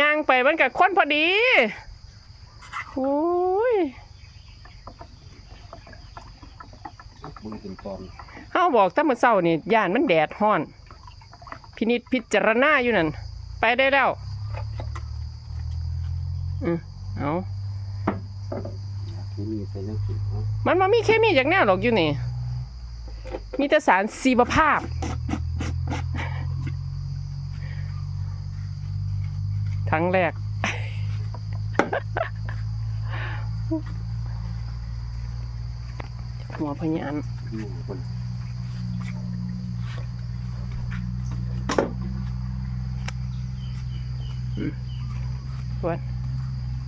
ย่างไปมันกับคนพอดีโอ้ยบุญเป็นกองเฮาบอกถ้ามื้อเช้านี่ย่านมันแดดฮ้อน พินิจพิจารณาอยู่นั่น ไปได้แล้วอืมเอาที่มีใส่ยังสิเนาะมันมามีเคมีจากแนวหรอกอยู่นี่ มีแต่สารชีวภาพ ทั้งแรก หัวพญานอยู่คนวัน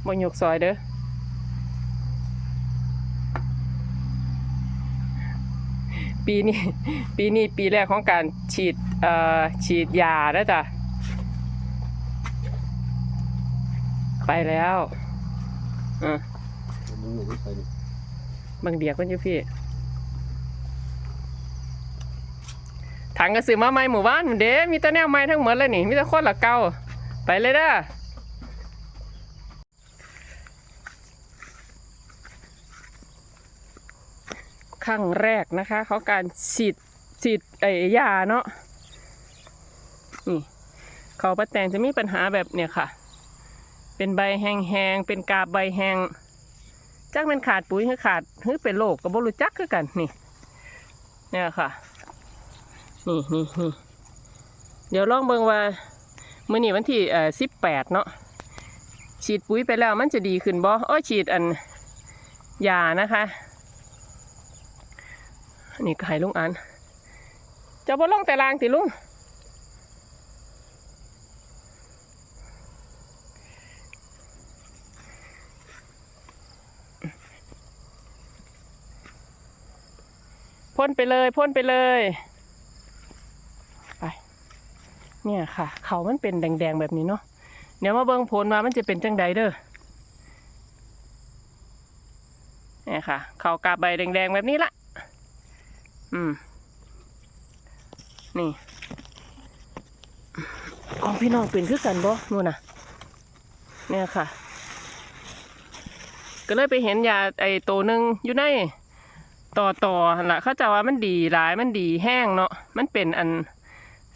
บนยกซอยเด้อปีนี้ปีนี้ปีแรกของการฉีดเอ่อฉีดยาแล้วจ้ะ ไปแล้วอะมึงไม่ได้ใส่นี่บางเบียกมันอยู่พี่ถังกระสือมาใหม่หมู่บ้านเด้มีแต่แนวใหม่ทั้งหมดเลยนี่มีแต่คนละเก่าไปเลยเด้อครั้งแรกนะคะเขาการฉีดฉีดไอ้ยาเนาะนี่เขาประแตงจะมีปัญหาแบบเนี่ยค่ะ เป็นใบแห้งๆ เป็นกาบใบแห้งจักแมันขาดปุ๋ยหรือขาดหรือเป็นโรคก็บ่รู้จักคือกันนี่เนี่ยค่ะ นี่นี่นี่เดี๋ยวลองเบิ่งว่ามื้อนี้วันที่เอ่อสิบแปดเนาะฉีดปุ๋ยไปแล้วมันจะดีขึ้นบ่อ้อฉีดอันยานะคะ นี่ก็ให้ลุงอันจะบ่ลงแต่ลางติลุง พ่นไปเลยพ่นไปเลยไปเนี่ยค่ะ เขามันเป็นแดงๆแบบนี้เนาะเดี๋ยวมาเบิ่งผลว่ามันจะเป็นจังใดเด้อเนี่ยค่ะ เขากาบใบแดงๆแบบนี้ละอืมนี่ของพี่น้องเป็นคือกันบ่นู่นน่ะ เนี่ยค่ะ ก็เลยไปเห็นยาไอ้ตัวหนึ่งอยู่ใน ต่อต่อหละเขาจะว่ามันดีหลายมันดีแห้งเนาะมันเป็นอัน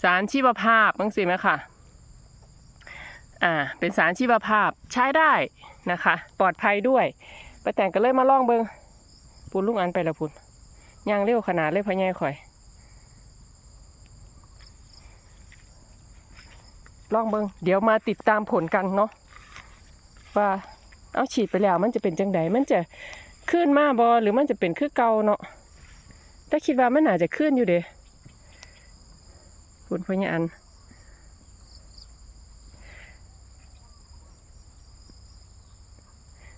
สารชีวภาพบ้งสิไหมค่ะอ่าเป็นสารชีวภาพใช้ได้นะคะ ปลอดภัยด้วยป้าแต่งก็เลยมาลองเบิงพูนลุงอันไปละพูนย่างเร็วขนาดเลยพ่อใหญ่ข่อยลองเบิงเดี๋ยวมาติดตามผลกันเนาะว่าเอาฉีดไปแล้วมันจะเป็นจังไดมันจะ ขึ้นมาบอหรือมันจะเป็นคือเก่าเนาะแต่คิดว่ามันอาจจะขึ้นอยู่เด้คุณพญาอัน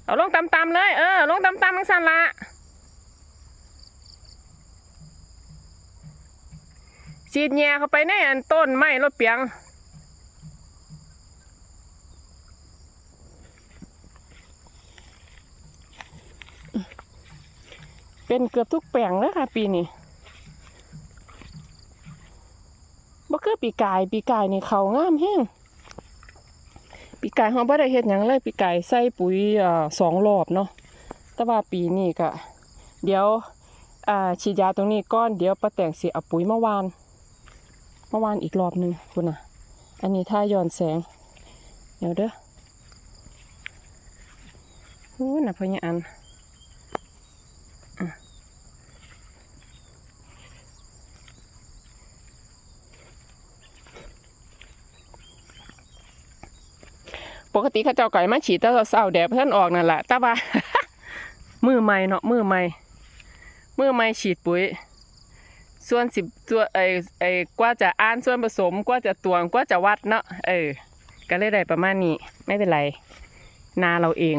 เอาลงตำๆเลย เออ ลงตำๆมังสันละฉีดแย่เข้าไปในอันต้นไม้รถเปียง เป็นเกือบทุกแปลงเลยค่ะ ปีนี้บ่คือปีกายปีกายนี่เขางามแห้งปีกายเขาบ่ได้เฮ็ดหยังเลยปีกายใส่ปุ๋ยอ่าสองรอบเนาะแต่ว่าปีนี้ก็เดี๋ยวอ่าฉีดยาตรงนี้ก้อนเดี๋ยวป้าแต่งสิเอาปุ๋ยเมาวานเมาวานอีกรอบหนึ่งคุณน่ะอันนี้ถ้าย้อนแสง เดี๋ยวเด้อโอ้น่ะพะเนี่ยอัน ปกติเขาเจ้าไก่มาฉีดแตั้งเศร้าแดดเพื่อนออกนั่นแหละต่ว่ามือใหม่เนาะมือใหม่มือใหม่ฉีดปุ๋ย ส่วนสิบตัวไอ้ไอ้กว่าจะอ่านส่วนผสมกว่าจะตวงกว่าจะวัดเนาะเออก็เลยได้ประมาณนี้ ไม่เป็นไร นาเราเอง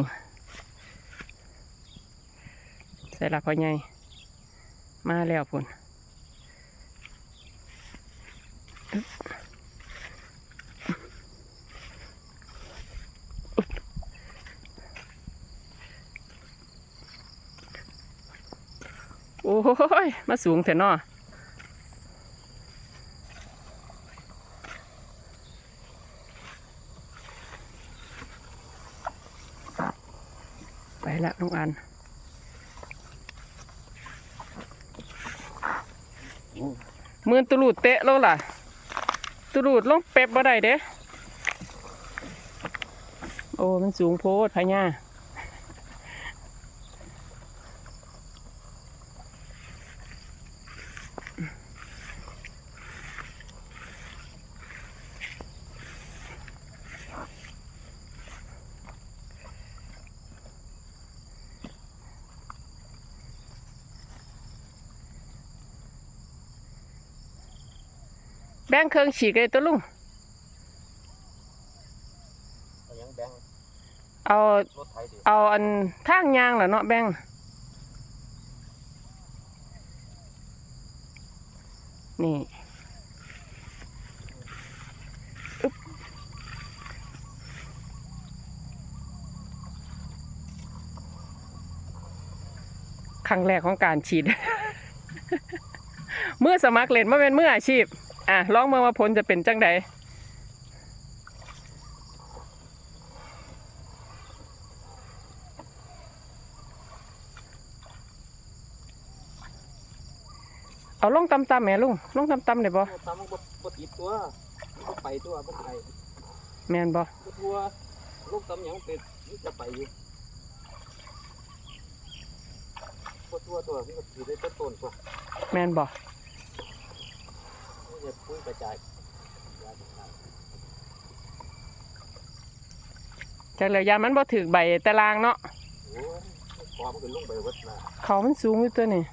ใส่ละพ่อใหญ่มาแล้วพุ่น้โยมาสูงแต่นอไปละน้องอันมือตุลูดเตะแล้วล่ะ ตุลูดลงเป็บบ่ได้เด้ โอ้ มันสูงโพดพะย่า แบ่งเครื่องฉีกเลยตัวลุง เอายังแบงเอา รถไถดิเอาอันทางยางเหรอเนาะแบ่งนี่อึ๊บครั้งแรกของการฉีด เมื่อสมัครเล่นมาเป็นเมื่ออาชีพ อะลองเมื่อมาผลจะเป็นจังใดเอาลงตำๆแหม่ลุงลงตำๆได้บ่ตามมันบ่บ่ติดตัวมันบ่ไปตัวบ่ไปแม่นบ่บ่ทัวลูกตำหยังเป็ดมันจะไปอยู่บ่ทัวตัวมันก็สิได้แต่ต้นตัวแม่นบ่ มันจะปุ้ยกระจายยาจะตายจากเหลือยามันบ่ถึกใบตารางเนาะโอ้ยคอมันก็ลงไปเบิดละเขามันสูงอยู่ตัวนี่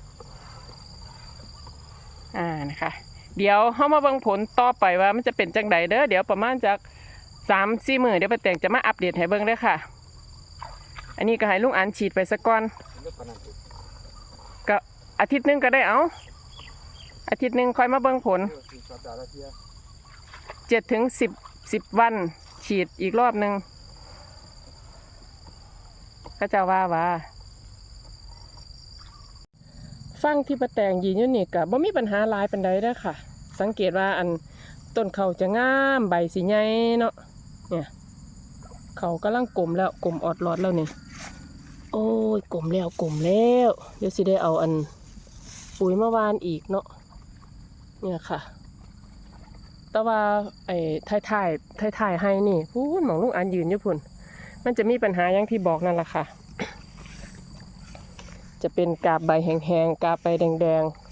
อ่านะคะ เดี๋ยวเฮามาเบิ่งผลต่อไปว่ามันจะเป็นจังใดเด้อเดี๋ยวประมาณจาก3-4มื้อเดี๋ยวป้าแตงจะมาอัปเดตให้เบิ่งเด้อค่ะ อันนี้ก็ให้ลุงอันฉีดไปซะก่อนมันก็ปานนั้นติก็อาทิตย์หนึงก็ได้เอา อาทิตย์หนึ่งคอยมาเบิ่งผลเจ็ดถึงสิบสิบวัน ฉีดอีกรอบหนึ่งก็จะว่าว่าฟังที่ประแตงยีนอยู่นี่กับบ่มีปัญหาลายปันใดเด้อค่ะ สังเกตว่าอันต้นเขาจะงามใบสีใหญ่เนาะเนี่ยเขากำลังกลมแล้วกลมออดรอดแล้วนี่โอ้ยกลมแล้วกลมแล้ว เดี๋ยวสิได้เอาอันปุ๋ยมาวานอีกเนาะ เนี่ยค่ะ แต่ว่าไอ้ถ่ายถ่ายถ่ายถ่ายให้นี่พูนหมองลุงอันยืนอยู่พุ่น มันจะมีปัญหาอย่างที่บอกนั่นแหละค่ะ จะเป็นกาบใบแห้งๆกาบใบแดงๆ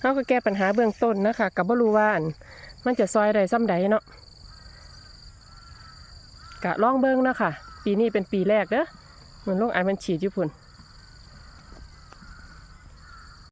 เขาก็แก้ปัญหาเบื้องต้นนะคะกับบรูว่านมันจะซอยใดซ้ำใดเนาะ กะลองเบิ้งเนาะค่ะ ปีนี้เป็นปีแรกเด้อเหมือนลูกไอ้มันฉีดญี่ปุ่น